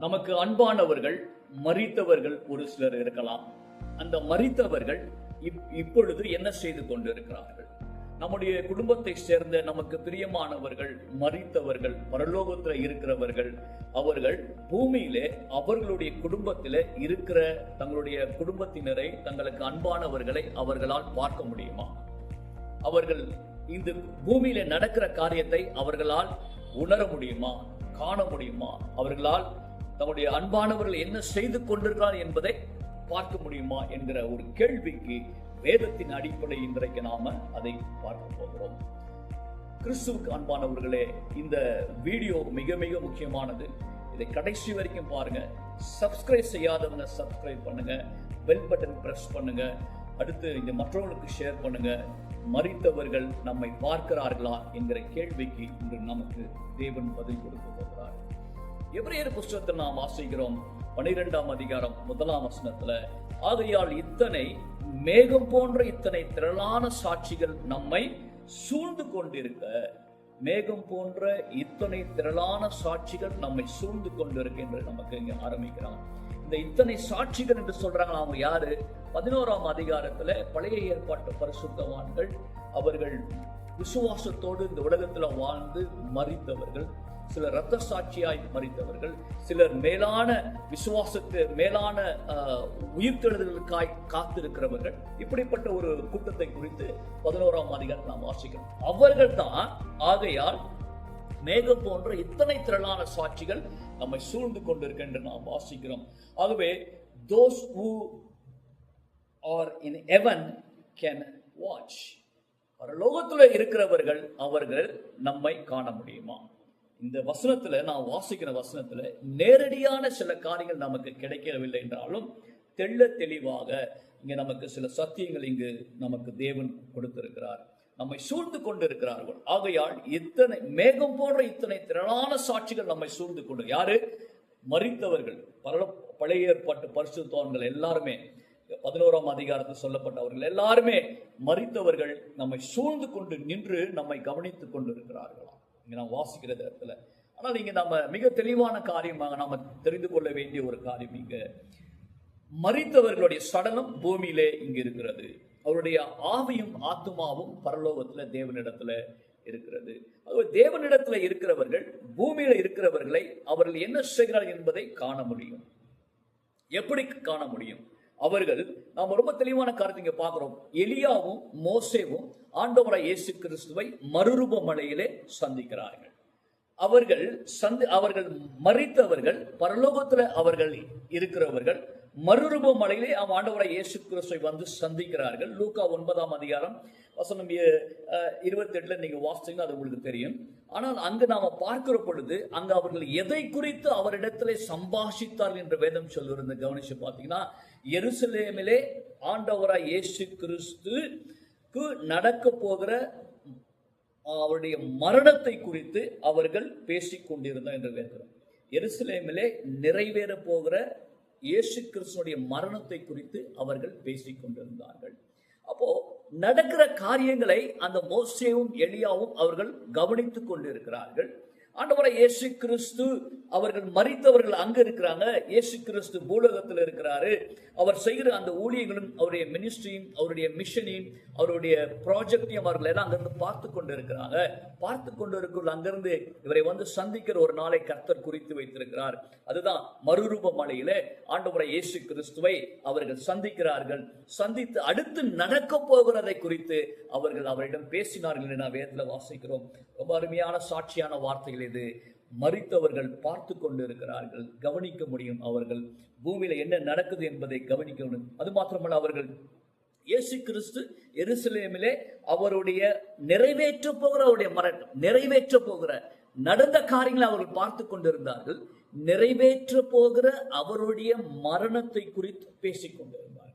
நமக்கு அன்பானவர்கள் மறித்தவர்கள் ஒரு சிலர் இருக்கலாம். அந்த மறித்தவர்கள் இப்- இப்பொழுது என்ன செய்து கொண்டிருக்கிறார்கள்? நம்முடைய குடும்பத்தை சேர்ந்த நமக்கு பிரியமானவர்கள் மறித்தவர்கள் பரலோகத்தில் இருக்கிறவர்கள் அவர்கள் பூமியிலே அவர்களுடைய குடும்பத்தில் இருக்கிற தங்களுடைய குடும்பத்தினரை தங்களுக்கு அன்பானவர்களை அவர்களால் பார்க்க முடியுமா? அவர்கள் இந்த பூமியில நடக்கிற காரியத்தை அவர்களால் உணர முடியுமா? காண முடியுமா? அவர்களால் தங்களுடைய அன்பானவர்கள் என்ன செய்து கொண்டிருக்கிறார் என்பதை பார்க்க முடியுமா என்கிற ஒரு கேள்விக்கு வேதத்தின் அடிப்படை இன்றைக்கு நாம அதை பார்க்க போகிறோம். கிறிஸ்துவுக்கு அன்பானவர்களே இந்த வீடியோ மிக மிக முக்கியமானது. இதை கடைசி வரைக்கும் பாருங்க. சப்ஸ்கிரைப் செய்யாதவங்க சப்ஸ்கிரைப் பண்ணுங்க. பெல் பட்டன் ப்ரெஸ் பண்ணுங்க. அடுத்து இந்த மற்றவர்களுக்கு ஷேர் பண்ணுங்க. மறித்தவர்கள் நம்மை பார்க்கிறார்களா என்கிற கேள்விக்கு இன்று நமக்கு தேவன் பதில் கொடுக்க போகிறார். எபிரேயர் புஸ்தகத்தை நாம் வாசிக்கிறோம். பனிரெண்டாம் அதிகாரம் முதலாம் வசனத்துல ஆகையால் இத்தனை மேகம் போன்ற இத்தனை திரளான சாட்சிகள் நம்மை சூழ்ந்து கொண்டிருக்க மேகம் போன்ற இத்தனை திரளான சாட்சிகள் நம்மை சூழ்ந்து கொண்டிருக்க என்று நமக்கு இங்க ஆரம்பிக்கிறான். இந்த இத்தனை சாட்சிகள் என்று சொல்றாங்க அவங்க யாரு? பதினோராம் அதிகாரத்துல பழைய ஏற்பாட்டு பரிசுத்தவான்கள் அவர்கள் விசுவாசத்தோடு இந்த உலகத்துல வாழ்ந்து மறித்தவர்கள். சிலர் ரத்த சாட்சியாய் மறித்தவர்கள் சிலர் மேலான விசுவாசத்து மேலான உயிர்த்தெழுதலுக்காய் காத்திருக்கிறவர்கள். இப்படிப்பட்ட ஒரு கூட்டத்தை குறித்து பதினோராம் அதிகாரம் நாம் வாசிக்கிறோம். அவர்கள் தான் ஆகையால் மேகம் போன்ற இத்தனை திரளான சாட்சிகள் நம்மை சூழ்ந்து கொண்டிருக்கின்ற நாம் வாசிக்கிறோம். ஆகவே தோஸ் who ஆர் இன் எவன் கேன் வாட்ச் லோகத்தில் இருக்கிறவர்கள் அவர்கள் நம்மை காண முடியுமா? இந்த வசனத்துல நான் வாசிக்கிற வசனத்துல நேரடியான சில காரியங்கள் நமக்கு கிடைக்கவில்லை என்றாலும் தெள்ள தெளிவாக இங்க நமக்கு சில சத்தியங்கள் இங்கு நமக்கு தேவன் கொடுத்திருக்கிறார். நம்மை சூழ்ந்து கொண்டிருக்கிறார்கள். ஆகையால் இத்தனை மேகம் போன்ற இத்தனை திரளான சாட்சிகள் நம்மை சூழ்ந்து கொண்டு யாரு? மறித்தவர்கள் பல பழைய ஏற்பாட்டு பரிசுத்தவான்கள் எல்லாருமே பதினோராம் அதிகாரத்தில் சொல்லப்பட்டவர்கள் எல்லாருமே மறித்தவர்கள் நம்மை சூழ்ந்து கொண்டு நின்று நம்மை கவனித்துக் கொண்டிருக்கிறார்களாம். இங்கே நாம் வாசிக்கிற இடத்துல ஆனால் இங்கே நம்ம மிக தெளிவான காரியமாக நாம் தெரிந்து கொள்ள வேண்டிய ஒரு காரியம் இங்கே. மறித்தவர்களுடைய சடலம் பூமியிலே இங்கு இருக்கிறது. அவருடைய ஆவியும் ஆத்துமாவும் பரலோகத்தில் தேவனிடத்தில் இருக்கிறது. ஆகவே தேவனிடத்தில் இருக்கிறவர்கள் பூமியில இருக்கிறவர்களை அவர்கள் என்ன செய்கிறார்கள் என்பதை காண முடியும். எப்படி காண முடியும்? அவர்கள் நாம் ரொம்ப தெளிவான காரியத்தை பார்க்குறோம். எலியாவும் மோசேவும் ஆண்டவராய் இயேசு கிறிஸ்துவை மறுரூப மலையிலே சந்திக்கிறார்கள். அவர்கள் சந்தி அவர்கள் மறித்தவர்கள் பரலோகத்தில் அவர்கள் இருக்கிறவர்கள் மறுரூப மலையிலே அவன் ஆண்டவராய் இயேசு கிறிஸ்துவை வந்து சந்திக்கிறார்கள். லூக்கா ஒன்பதாம் அதிகாரம் வசனம் இருபத்தி எட்டுல நீங்க வாசிச்சீங்கன்னா அது உங்களுக்கு தெரியும். ஆனால் அங்கு நாம பார்க்கிற பொழுது அங்கு அவர்கள் எதை குறித்து அவரிடத்திலே சம்பாஷித்தார்கள் என்று வேதம் சொல்லிருந்த கவனிச்சு பார்த்தீங்கன்னா எருசலேமிலே ஆண்டவராய் இயேசு கிறிஸ்துக்கு நடக்க போகிற அவருடைய மரணத்தை குறித்து அவர்கள் பேசிக் கொண்டிருந்தார் என்று வேதம் எருசலேமிலே நிறைவேற போகிற இயேசு கிறிஸ்துடைய மரணத்தை குறித்து அவர்கள் பேசிக் கொண்டிருந்தார்கள் அப்போ நடக்கிற காரியங்களை அந்த மோசேவும் எளியாவும் அவர்கள் கவனித்துக் கொண்டிருக்கிறார்கள் ஆண்டவரை இயேசு கிறிஸ்து அவர்கள் மறித்தவர்கள் அங்க இருக்கிறாங்க. இயேசு கிறிஸ்து பூலகத்தில் இருக்கிறாரு. அவர் செய்கிற அந்த ஊழியர்களும் அவருடைய மினிஸ்ட்ரியும் அவருடைய மிஷனையும் அவருடைய ப்ராஜெக்டையும் அவர்கள் எல்லாம் அங்கிருந்து பார்த்து கொண்டு இருக்கிறாங்க பார்த்து கொண்டு இருக்கிற அங்கிருந்து இவரை வந்து சந்திக்கிற ஒரு நாளை கர்த்தர் குறித்து வைத்திருக்கிறார். அதுதான் மறுரூப மலையில ஆண்டவரை இயேசு கிறிஸ்துவை அவர்கள் சந்திக்கிறார்கள். சந்தித்து அடுத்து நடக்க போகிறதை குறித்து அவர்கள் அவரிடம் பேசினார்கள் என்று நான் வேதத்தில் வாசிக்கிறோம். ரொம்ப அருமையான சாட்சியான வார்த்தைகளை இது மறித்தவர்கள் பார்த்து கொண்டு இருக்கிறார்கள் கவனிக்க முடியும் அவர்கள் பூமியில என்ன நடக்குது என்பதை கவனிக்க முடியும் அது மாத்திரமல்ல அவர்கள் இயேசு கிறிஸ்து எருசலேமிலே அவருடைய நிறைவேற்ற போகிற அவருடைய மரணம் நிறைவேற்ற போகிற நடந்த காரியங்களை அவர்கள் பார்த்து கொண்டிருந்தார்கள். நிறைவேற்ற போகிற அவருடைய மரணத்தை குறித்து பேசிக் கொண்டிருந்தார்கள்.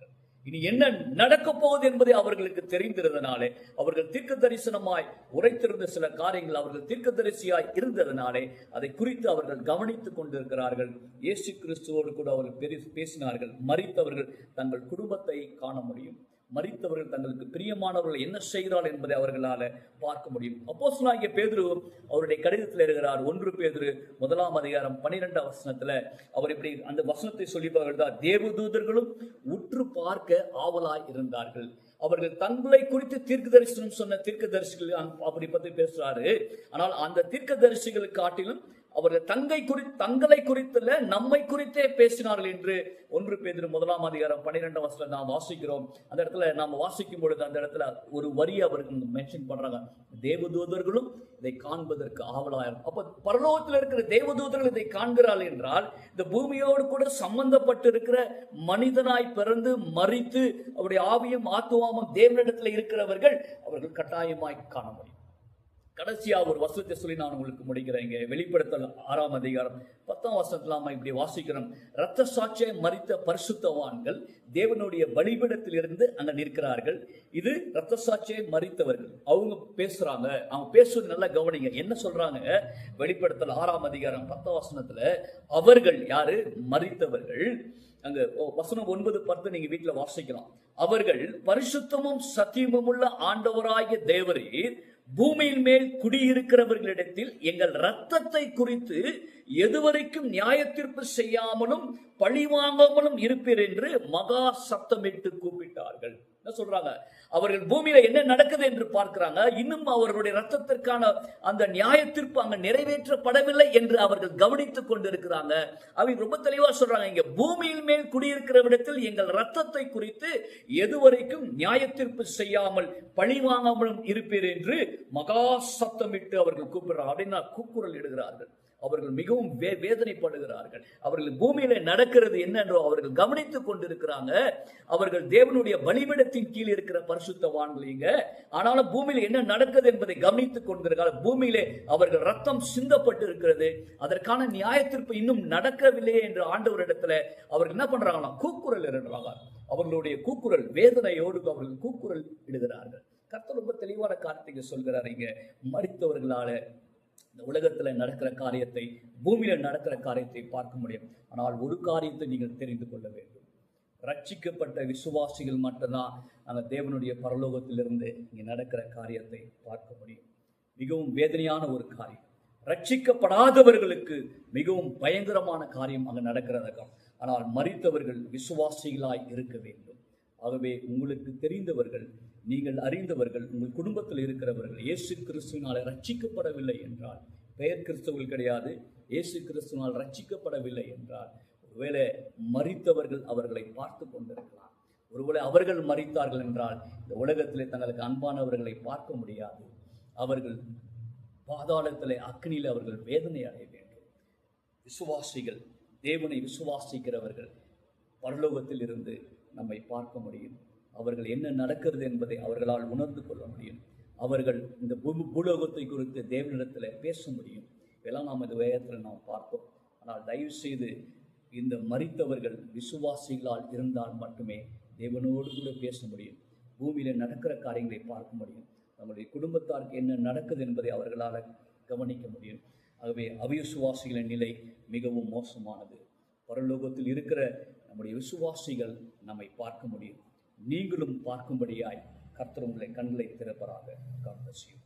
இனி என்ன நடக்க போகுது என்பதை அவர்களுக்கு தெரிந்திருந்தனாலே அவர்கள் தீர்க்க தரிசனமாய் உரைத்திருந்த சில காரியங்கள் அவர்கள் தீர்க்க தரிசியாய் இருந்ததனாலே அதை குறித்து அவர்கள் கவனித்துக் கொண்டிருக்கிறார்கள். இயேசு கிறிஸ்துவோடு கூட அவர்கள் பேசினார்கள். மறித்தவர்கள் தங்கள் குடும்பத்தை காண முடியும். மறித்தவர்கள் தங்களுக்கு பிரியமானவர்கள் என்ன செய்கிறார்கள் என்பதை அவர்களால பார்க்க முடியும். அப்போஸ்தலனாகிய பேதுரு அவருடைய கடிதத்தில் இருக்கிறார் ஒன்று பேதுரு முதலாம் அதிகாரம் பன்னிரெண்டாம் வசனத்தில் அவர் இப்படி அந்த வசனத்தை சொல்லி தான். தேவதூதர்களும் உற்று பார்க்க ஆவலாய் இருந்தார்கள். அவர்கள் தங்களை குறித்து தீர்க்க தரிசனம் சொன்ன தீர்க்க தரிசிகள் அப்படி பத்தி பேசுறாரு. ஆனால் அந்த தீர்க்க தரிசிகளை காட்டிலும் அவர்கள் தங்கை குறி தங்களை குறித்துல நம்மை குறித்தே பேசினார்கள் என்று ஒன்று பேதிரு முதலாம் அதிகாரம் பன்னிரெண்டாம் வருஷத்துல நாம் வாசிக்கிறோம். அந்த இடத்துல நாம் வாசிக்கும் பொழுது அந்த இடத்துல ஒரு வரி அவர்கள் மென்ஷன் பண்றாங்க. தேவதூதர்களும் இதை காண்பதற்கு ஆவலாயிரம். அப்ப பரலோகத்தில் இருக்கிற தேவதூதர்கள் இதை காண்கிறார்கள் என்றால் இந்த பூமியோடு கூட சம்பந்தப்பட்டு இருக்கிற மனிதனாய் பிறந்து மறித்து அவருடைய ஆவியும் ஆத்துவாமும் தேவனிடத்தில் இருக்கிறவர்கள் அவர்கள் கட்டாயமாய் காண முடியும். கடைசியா ஒரு வசனத்தை சொல்லி நான் உங்களுக்கு முடிக்கிறேன். இங்க வெளிப்படுத்தல் ஆறாம் அதிகாரம் பத்தாம் வசனத்துல நாம இப்படி வாசிக்கிறோம். ரத்த சாட்சியை மறித்த பரிசுத்தவான்கள் தேவனுடைய வழிபடத்திலிருந்து இருந்து அங்க நிற்கிறார்கள். இது ரத்த சாட்சியை மறித்தவர்கள். அவங்க பேசுறாங்க. அவங்க பேசுவது நல்லா கவனிங்க. என்ன சொல்றாங்க? வெளிப்படுத்தல் ஆறாம் அதிகாரம் பத்தாம் வசனத்துல அவர்கள் யாரு? மறித்தவர்கள். அங்க ஓ, வசனம் ஒன்பது பத்து நீங்க வீட்டுல வாசிக்கலாம். அவர்கள் பரிசுத்தமும் சத்தியமும் உள்ள ஆண்டவராகிய தேவரீர் பூமியின் மேல் குடியிருக்கிறவர்களிடத்தில் எங்கள் ரத்தத்தை குறித்து எதுவரைக்கும் நியாயத்தீர்ப்பு செய்யாமலும் பழி வாங்காமலும் இருப்பீர் என்று மகா சத்தமிட்டு கூப்பிட்டார்கள். என்ன சொல்றாங்க? அவர்கள் பூமியில என்ன நடக்குது என்று பார்க்கிறாங்க. இன்னும் அவர்களுடைய ரத்தத்திற்கான அந்த நியாய தீர்ப்பு அங்க நிறைவேற்றப்படவில்லை என்று அவர்கள் கவனித்துக் கொண்டிருக்கிறாங்க. அவங்க ரொம்ப தெளிவா சொல்றாங்க. இங்க பூமியின் மேல் குடியிருக்கிற விடத்தில் எங்கள் ரத்தத்தை குறித்து எதுவரைக்கும் நியாய தீர்ப்பு செய்யாமல் பழி வாங்காமலும் இருப்பீர் என்று மகா சத்தமிட்டு அவர்கள் கூப்பிடுறாங்க. அப்படின்னா கூக்குரல் இடுகிறார்கள். அவர்கள் மிகவும் வே வேதனைப்படுகிறார்கள். அவர்கள் பூமியில நடக்கிறது என்னென்றோ அவர்கள் கவனித்துக் கொண்டிருக்கிறாங்க. அவர்கள் தேவனுடைய பலிபீடத்தின் கீழ் இருக்கிற பரிசுத்தவான்களீங்க ஆனாலும் பூமியில என்ன நடக்குது என்பதை கவனித்துக் கொண்டிருக்கிறார். பூமியிலே அவர்கள் ரத்தம் சிந்தப்பட்டு இருக்கிறது அதற்கான நியாயத்திற்பு இன்னும் நடக்கவில்லையே என்று ஆண்டவரிடத்துல அவர்கள் என்ன பண்றாங்களாம் கூக்குரல் இடுறாங்க அவர்களுடைய கூக்குரல் வேதனையோடு அவர்கள் கூக்குரல் இடுகிறார்கள். கர்த்தர் ரொம்ப தெளிவான கார்த்திகை சொல்கிறார் இங்க. மறித்தவர்களால உலகத்தில் நடக்கிற காரியத்தை பூமியில் நடக்கிற காரியத்தை பார்க்க முடியும். ஆனால் ஒரு காரியத்தை நீங்கள் தெரிந்து கொள்ள வேண்டும். ரட்சிக்கப்பட்ட விசுவாசிகள் மட்டும்தான் அந்த தேவனுடைய பரலோகத்திலிருந்து இங்கே நடக்கிற காரியத்தை பார்க்க முடியும். மிகவும் வேதனையான ஒரு காரியம். ரட்சிக்கப்படாதவர்களுக்கு மிகவும் பயங்கரமான காரியம் அங்கே நடக்கிறதாகும் ஆனால் மறித்தவர்கள் விசுவாசிகளாய் இருக்க வேண்டும். ஆகவே உங்களுக்கு தெரிந்தவர்கள் நீங்கள் அறிந்தவர்கள் உங்கள் குடும்பத்தில் இருக்கிறவர்கள் இயேசு கிறிஸ்துவினால் ரட்சிக்கப்படவில்லை என்றால் பெயர் கிறிஸ்தவர்கள் கிடையாது இயேசு கிறிஸ்துவினால் ரட்சிக்கப்படவில்லை என்றால் ஒருவேளை மறித்தவர்கள் அவர்களை பார்த்து கொண்டிருக்கலாம். ஒருவேளை அவர்கள் மறித்தார்கள் என்றால் இந்த உலகத்திலே தங்களுக்கு அன்பானவர்களை பார்க்க முடியாது. அவர்கள் பாதாளத்திலே அக்னியில் அவர்கள் வேதனை அடைய வேண்டும். விசுவாசிகள் தேவனை விசுவாசிக்கிறவர்கள் பரலோகத்தில் இருந்து நம்மை பார்க்க முடியும். அவர்கள் என்ன நடக்கிறது என்பதை அவர்களால் உணர்ந்து கொள்ள முடியும். அவர்கள் இந்த பூ- பூலோகத்தை குறித்து தேவனிடத்தில் பேச முடியும். இதெல்லாம் நாம் இந்த வேகத்தில் நாம் பார்ப்போம். ஆனால் தயவு செய்து இந்த மறித்தவர்கள் விசுவாசிகளால் இருந்தால் மட்டுமே தேவனோடு கூட பேச முடியும். பூமியில் நடக்கிற காரியங்களை பார்க்க முடியும். நம்முடைய குடும்பத்தாருக்கு என்ன நடக்குது என்பதை அவர்களால் கவனிக்க முடியும். ஆகவே அவிசுவாசிகளின் நிலை மிகவும் மோசமானது. பரலோகத்தில் இருக்கிற நம்முடைய விசுவாசிகள் நம்மை பார்க்க முடியும். நீங்களும் பார்க்கும்படியாய் கர்த்தர் உங்களை கண்களை திறப்பராக காண்பசியும்